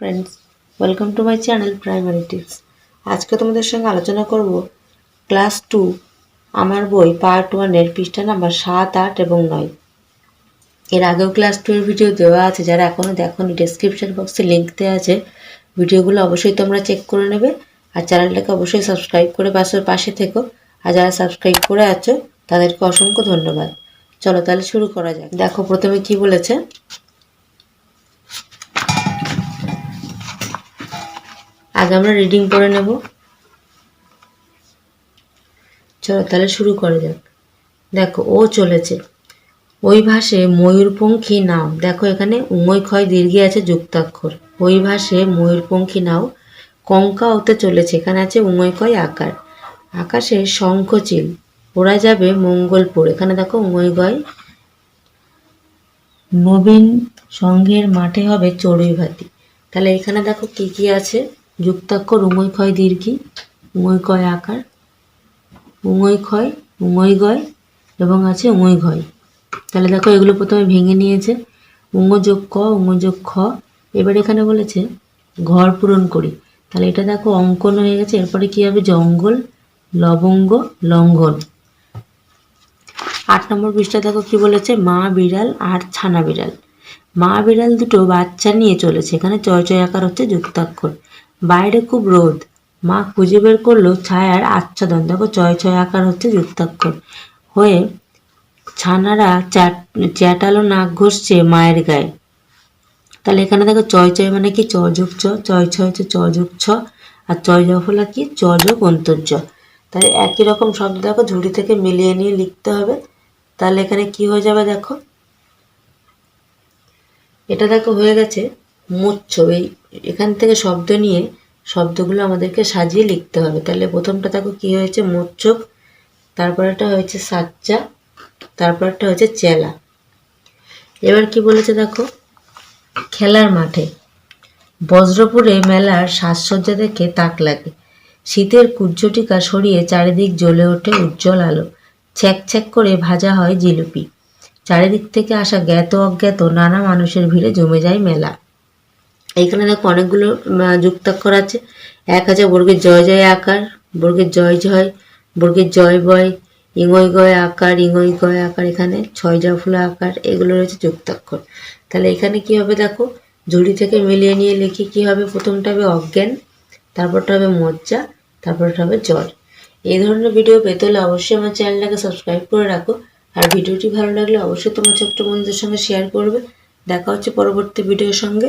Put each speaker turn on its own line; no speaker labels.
Friends welcome to my channel primary tips আজকে তোমাদের সঙ্গে আলোচনা করব ক্লাস টু আমার বই পার্ট ওয়ানের পৃষ্ঠা নাম্বার সাত, আট এবং নয়। এর আগেও ক্লাস টু এর ভিডিও দেওয়া আছে, যারা এখনও দেখোনি ডেসক্রিপশন বক্সে লিঙ্ক দেওয়া আছে। ভিডিওগুলো অবশ্যই তোমরা চেক করে নেবে, আর চ্যানেলটাকে অবশ্যই সাবস্ক্রাইব করে পাশের পাশে থেকো। আর যারা সাবস্ক্রাইব করে আছো, তাদেরকে অসংখ্য ধন্যবাদ। চলো তাহলে শুরু করা যাক। দেখো, প্রথমে কি বলেছে? আগে আমরা রিডিং করে নেব। চলো তাহলে শুরু করা যাক। দেখো, ও চলেছে। ওই ভাষে ময়ূরপঙ্খী নাও। দেখো, এখানে উময় ক্ষয় দীর্ঘে আছে যুক্তাক্ষর। ওই ভাষে ময়ূরপঙ্খী নাও। কঙ্কা ওতে চলেছে। এখানে আছে উময় ক্ষয় আকার। আকাশে শঙ্খচিল। ওরা যাবে মঙ্গলপুর। এখানে দেখো উময় গয় নবীন সংঘের মাঠে হবে চড়ুই ভাতি তাহলে এখানে দেখো কি কি আছে? যুক্তাক্ষর উময় ক্ষয় দীর্ঘি উময় কয় আকার উময় ক্ষয় উময় গয় এবং আছে উময় ঘয়। তাহলে দেখো এগুলো প্রথমে ভেঙে নিয়েছে। উঙ্গ যোগ ক উঙ্গ যোগ খ এবার এখানে বলেছে, ঘর পূরণ করি। তাহলে এটা দেখো অঙ্কন হয়ে গেছে। এরপরে কি হবে? জঙ্গল, লবঙ্গ, লঙ্ঘন। আট নম্বর পৃষ্ঠা দেখো কি বলেছে? মা বিড়াল আর ছানা বিড়াল। মা বিড়াল দুটো বাচ্চা নিয়ে চলেছে। এখানে চয় চয় আকার হচ্ছে যুক্তাক্ষর। বাইরে খুব রোদ। মা খুঁজে বের করল ছায়ার আচ্ছাদন দেখো চয় ছয় আকার হচ্ছে যুক্তাক্ষর হয়ে ছানারা চ্যাট, চ্যাটালো নাক ঘষছে মায়ের গায়ে। তাহলে এখানে দেখো চয় চয় মানে কি? চ যোগ চ চয় ছয় হচ্ছে চ যোগ ছ আর চয় জফলা কি? চ যোগ অন্তর্য। তাহলে একই রকম শব্দ দেখো, ঝুড়ি থেকে মিলিয়ে নিয়ে লিখতে হবে। তাহলে এখানে কি হয়ে যাবে দেখো? এটা দেখো হয়ে গেছে মুচ্ছ এই এখান থেকে শব্দ নিয়ে শব্দগুলো আমাদেরকে সাজিয়ে লিখতে হবে। তাহলে প্রথমটা দেখো কি হয়েছে? মোচ্ছক তারপরেটা হয়েছে সাচ্চা তারপরটা হয়েছে চেলা। এবার কি বলেছে দেখো? খেলার মাঠে, বজ্রপুরে মেলার সাজসজ্জা দেখে তাক লাগে। শীতের কুজ্জটিকা সরিয়ে চারিদিক জ্বলে ওঠে উজ্জ্বল আলো। ছ্যাক ছ্যাক করে ভাজা হয় জিলিপি। চারিদিক থেকে আসা জ্ঞাত অজ্ঞাত নানা মানুষের ভিড়ে জমে যায় মেলা। এইখানে দেখো অনেকগুলো যুক্তাক্ষর আছে। এক আছে বর্গের জয় জয় আকার, বর্গের জয় জয়, বর্গের জয় বয় ইঙয় গয় আকার ইঙয় গয় আকার, এখানে ছয় জফলা আকার, এগুলো রয়েছে যুক্তাক্ষর। তাহলে এখানে কি হবে দেখো? ঝুড়ি থেকে মিলিয়ে নিয়ে লিখি কি হবে? প্রথমটা হবে অজ্ঞান, তারপরটা হবে মজ্জা, তারপরটা হবে জ্বর। এই ধরনের ভিডিও পেতে হলে অবশ্যই আমার চ্যানেলটাকে সাবস্ক্রাইব করে রাখো। আর ভিডিওটি ভালো লাগলে অবশ্যই তোমার ছোট্ট বন্ধুদের সঙ্গে শেয়ার করবে। দেখা হচ্ছে পরবর্তী ভিডিওর সঙ্গে।